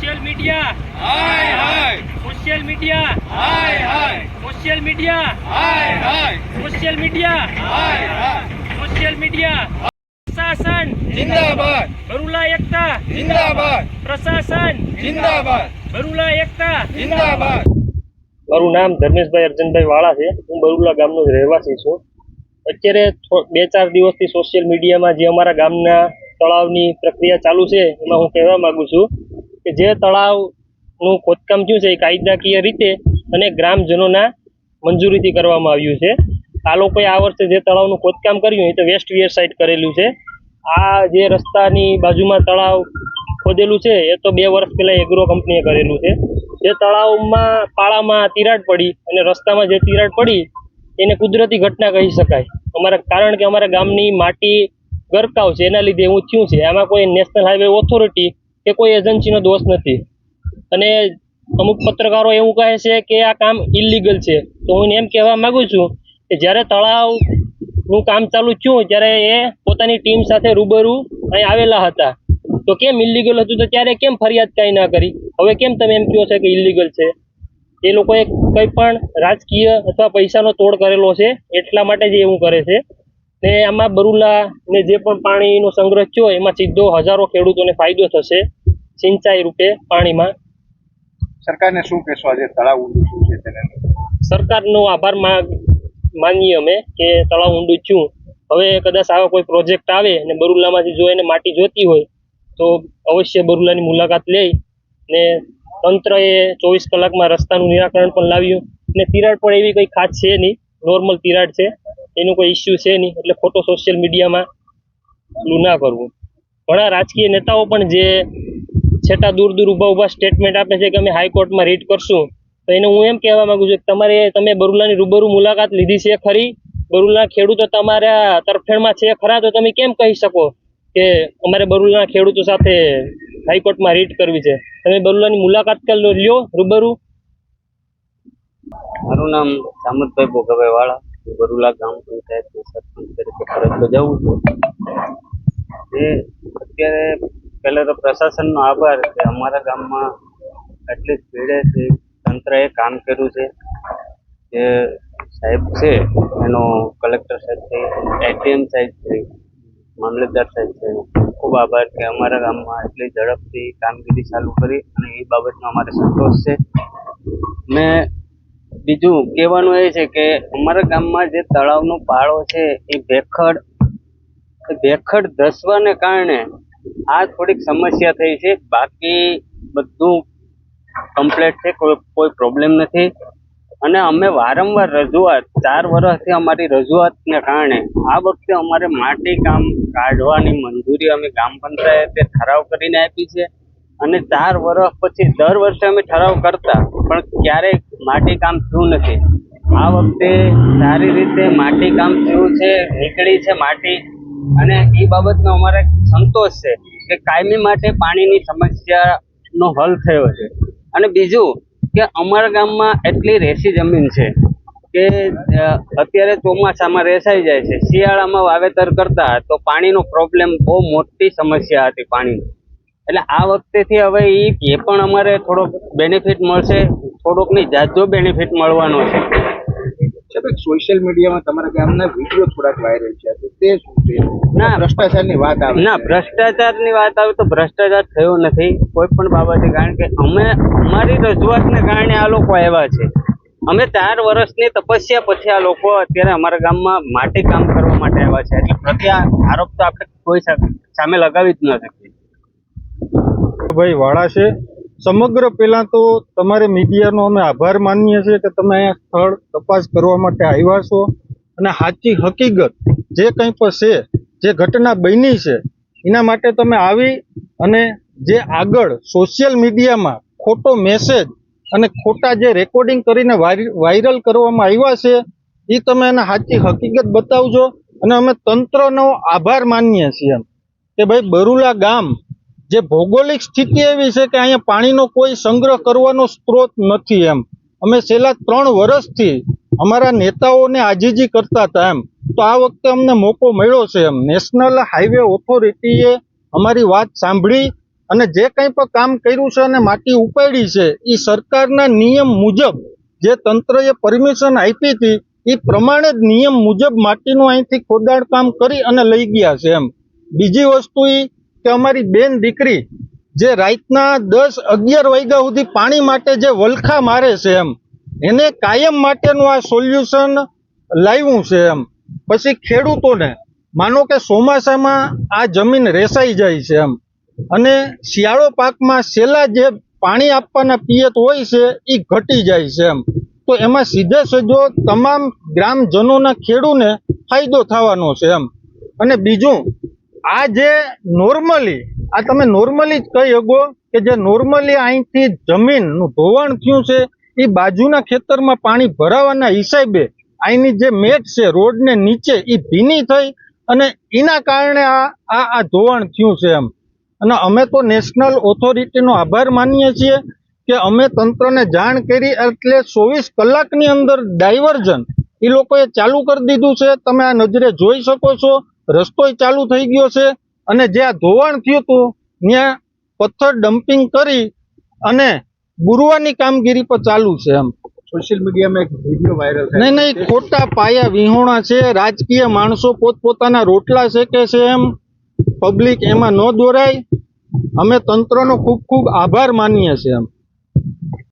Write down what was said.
Social media. Hi hi. Social media. Hi hi. Social media. Hi hi. Social media. Hi hi. Social media. પ્રશાસન. જિંદાબાદ. બરુલા એકતા. જિંદાબાદ. પ્રશાસન. જિંદાબાદ. બરુલા એકતા. જિંદાબાદ. મારું નામ ધર્મેશભાઈ અર્જનભાઈ વાળા છે. હું બરુલા ગામનો રહેવાસી છું. અત્યારે બે ચાર દિવસથી સોશિયલ મીડિયામાં જે અમારા ગામના તળાવની પ્રક્રિયા ચાલુ છે એમાં હું કહેવા માગું છું કે જે તળાવનું ખોદકામ થયું છે એ કાયદાકીય રીતે અને ગ્રામજનોના મંજૂરીથી કરવામાં આવ્યું છે. આ લોકોએ આ વર્ષે જે તળાવનું ખોદકામ કર્યું એ તો વેસ્ટ વિયર સાઇડ કરેલું છે. આ જે રસ્તાની બાજુમાં તળાવ ખોદેલું છે એ તો બે વર્ષ પહેલાં એગ્રો કંપનીએ કરેલું છે. જે તળાવમાં પાળામાં તિરાડ પડી અને રસ્તામાં જે તિરાડ પડી એને કુદરતી ઘટના કહી શકાય. અમારા કારણ કે અમારા ગામની માટી ગરકાવ છે, એના લીધે એવું થયું છે. આમાં કોઈ નેશનલ હાઈવે ઓથોરિટી કે કોઈ એજન્સીનો દોષ નથી. અને અમુક પત્રકારો એવું કહે છે કે આ કામ ઇલીગલ છે. તો હું એમ કહેવા માગું છું કે જ્યારે તળાવનું કામ ચાલુ થયું ત્યારે એ પોતાની ટીમ સાથે રૂબરૂ અહીં આવેલા હતા. તો કેમ ઇલીગલ હતું? તો ત્યારે કેમ ફરિયાદ કાંઈ ના કરી? હવે કેમ તમે એમ કહો છો કે ઇલીગલ છે? એ લોકોએ કંઈ પણ રાજકીય અથવા પૈસાનો તોડ કરેલો છે, એટલા માટે જ એવું કરે છે. ને આમાં બરુલા ને જે પણ પાણીનો સંગ્રહ થયો, એમાં સીધો હજારો ખેડૂતોને ફાયદો થશે. સિંચાઈ રૂપે પાણીમાં સરકારને શું કહેશો આજે તળાવ ઊંડું શું છે તેને સરકારનો આભાર માનીએ અમે કે તળાવ ઊંડું થયું હવે કદાચ આવા કોઈ પ્રોજેક્ટ આવે અને બરુલામાંથી જો એને માટી જોતી હોય તો અવશ્ય બરુલાની મુલાકાત લઈ ને તંત્રએ ચોવીસ કલાકમાં રસ્તાનું નિરાકરણ પણ લાવ્યું. ને તિરાડ પણ એવી કંઈ ખાસ છે નહીં. નોર્મલ તિરાડ છે. એનું કોઈ ઇસ્યુ છે નહીં. એટલે ખોટો સોશિયલ મીડિયામાં ના કરવું. ઘણા રાજકીય નેતાઓ પણ જે છેટા દૂર દૂર ઊભા ઊભા સ્ટેટમેન્ટ આપે છે કે અમે હાઈકોર્ટમાં રીટ કરશું. તો એને હું એમ કહેવા માંગુ છું કે તમારે, તમે બરુલાની રૂબરૂ મુલાકાત લીધી છે ખરી? બરુલા ખેડૂતો તમારા તરફેણમાં છે ખરા? તો તમે કેમ કહી શકો કે અમારે બરુલાના ખેડૂતો સાથે હાઈકોર્ટમાં રીટ કરવી છે? તમે બરુલાની મુલાકાત કરી લ્યો રૂબરૂ. મારું નામ સામતભાઈ ભોગાભાઈ વાળા બરુલા ગામ પંચાયતનો સરપંચ તરીકે ફરજ બજાવું છું. અત્યારે પહેલાં તો પ્રશાસનનો આભાર કે અમારા ગામમાં એટલી ભીડે છે તંત્રએ કામ કર્યું છે. જે સાહેબ છે, એનો કલેક્ટર સાહેબ છે એટીએમ સાહેબ છે, મામલતદાર સાહેબ છે, ખૂબ આભાર કે અમારા ગામમાં એટલી ઝડપથી કામગીરી ચાલુ કરી અને એ બાબતનો અમારે સંતોષ છે. મેં બીજું કહેવાનું એ છે કે અમારા ગામમાં જે તળાવનો પાળો છે, એ ભેખડ ભેખડ ધસવાને કારણે આ થોડીક સમસ્યા થઈ છે. બાકી બધું કમ્પ્લેટ છે. કોઈ કોઈ પ્રોબ્લેમ નથી. અને અમે વારંવાર રજૂઆત, ચાર વર્ષથી અમારી રજૂઆતને કારણે આ વખતે અમારે માટી કામ કાઢવાની મંજૂરી અમે ગ્રામ પંચાયતે ઠરાવ કરીને આપી છે. અને ચાર વર્ષ પછી, દર વર્ષે અમે ઠરાવ કરતા, પણ ક્યારેય માટી કામ થયું નથી. આ વખતે સારી રીતે માટી કામ થયું છે, નીકળી છે માટી. અને એ બાબતનો અમારે સંતોષ છે કે કાયમી માટે પાણીની સમસ્યાનો હલ થયો છે. અને બીજું કે અમારા ગામમાં એટલી રેસી જમીન છે કે અત્યારે ચોમાસામાં રેસાઈ જાય છે. શિયાળામાં વાવેતર કરતા તો પાણીનો પ્રોબ્લેમ બહુ મોટી સમસ્યા હતી પાણીની. એટલે આ વખતેથી હવે એ પણ અમારે થોડોક બેનિફિટ મળશે, થોડોકની જાજો બેનિફિટ મળવાનો છે. સાહેબ સોશિયલ મીડિયામાં તમારા ગામના વીડિયો થોડાક વાયરલ છે. તે શું છે? ના. ભ્રષ્ટાચારની વાત આવે ના ભ્રષ્ટાચારની વાત આવે તો ભ્રષ્ટાચાર થયો નથી. કોઈ પણ બાબતે કારણ કે અમે અમારી રજૂઆતને કારણે આ લોકો આવ્યા છે. અમે ચાર વર્ષની તપસ્યા પછી આ લોકો અત્યારે અમારા ગામમાં માટી કામ કરવા માટે આવ્યા છે. એટલે પ્રત્યે આરોપ તો આપણે કોઈ સામે લગાવી જ ન શકીએ. ભાઈ વાળા છે. સમગ્ર પહેલાં તો તમારે મીડિયાનો અમે આભાર માનીએ છીએ કે તમે અહીંયા સ્થળ તપાસ કરવા માટે આવ્યા છો. અને સાચી હકીકત જે કંઈ પણ છે, જે ઘટના બની છે, એના માટે તમે આવી અને જે આગળ સોશિયલ મીડિયામાં ખોટો મેસેજ અને ખોટા જે રેકોર્ડિંગ કરીને વાયર- વાયરલ કરવામાં આવ્યા છે, એ તમે એને સાચી હકીકત બતાવજો. અને અમે તંત્રનો આભાર માનીએ છીએ એમ. કે ભાઈ બરુલા ગામ જે ભૌગોલિક સ્થિતિ એવી છે કે અહીંયા પાણીનો કોઈ સંગ્રહ કરવાનો સ્ત્રોત નથી એમ. અમે છેલ્લા ત્રણ વર્ષથી અમારા નેતાઓને આજીજી કરતા હતા એમ. તો આ વખતે અમને મોકો મળ્યો છે એમ. નેશનલ હાઈવે ઓથોરિટીએ અમારી વાત સાંભળી અને જે કંઈ પણ કામ કર્યું છે અને માટી ઉપાડી છે એ સરકારના નિયમ મુજબ જે તંત્રએ પરમિશન આપી હતી એ પ્રમાણે જ નિયમ મુજબ માટીનું અહીંથી ખોદાણ કામ કરી અને લઈ ગયા છે એમ. બીજી વસ્તુ એ કે અમારી બેન દીકરી જે રાતના દસ અગિયાર વાગ્યા સુધી પાણી માટે જે વલખા મારે છે એમ, એને કાયમ માટેનું આ સોલ્યુશન લાવ્યું છે એમ. પછી ખેડૂતોને, માનો કે ચોમાસામાં આ જમીન રેસાઈ જાય છે એમ, અને શિયાળો પાકમાં છેલ્લા જે પાણી આપવાના પિયત હોય છે એ ઘટી જાય છે એમ. તો એમાં સીધે સીધો તમામ ગ્રામજનોના ખેડૂને ફાયદો થવાનો છે એમ. અને બીજું આ જે નોર્મલી આ તમે નોર્મલી જ કહી શકો કે જે નોર્મલી અહીંથી જમીનનું ધોવાણ થયું છે, એ બાજુના ખેતરમાં પાણી ભરાવાના હિસાબે અહીંની જે મેટ છે, રોડને નીચે એ ભીની થઈ અને એના કારણે આ આ આ ધોવાણ થયું છે એમ. અને અમે તો નેશનલ ઓથોરિટીનો આભાર માનીએ છીએ કે અમે તંત્રને જાણ કરી એટલે ચોવીસ કલાકની અંદર ડાયવર્ઝન એ લોકોએ ચાલુ કરી દીધું છે. તમે આ નજરે જોઈ શકો છો. રસ્તોય ચાલુ થઈ ગયો છે અને જે આ ધોવાણ થયું હતું ત્યાં પથ્થર ડમ્પિંગ કરી અને બુરવાની કામગીરી પર ચાલુ છે એમ. સોશિયલ મીડિયામાં એક વીડિયો વાયરલ નહીં નહીં ખોટા પાયા વિહોણા છે રાજકીય માણસો પોતપોતાના રોટલા શેકે છે એમ. પબ્લિક એમાં ન દોરાય. અમે તંત્રનો ખૂબ ખૂબ આભાર માનીએ છીએ એમ.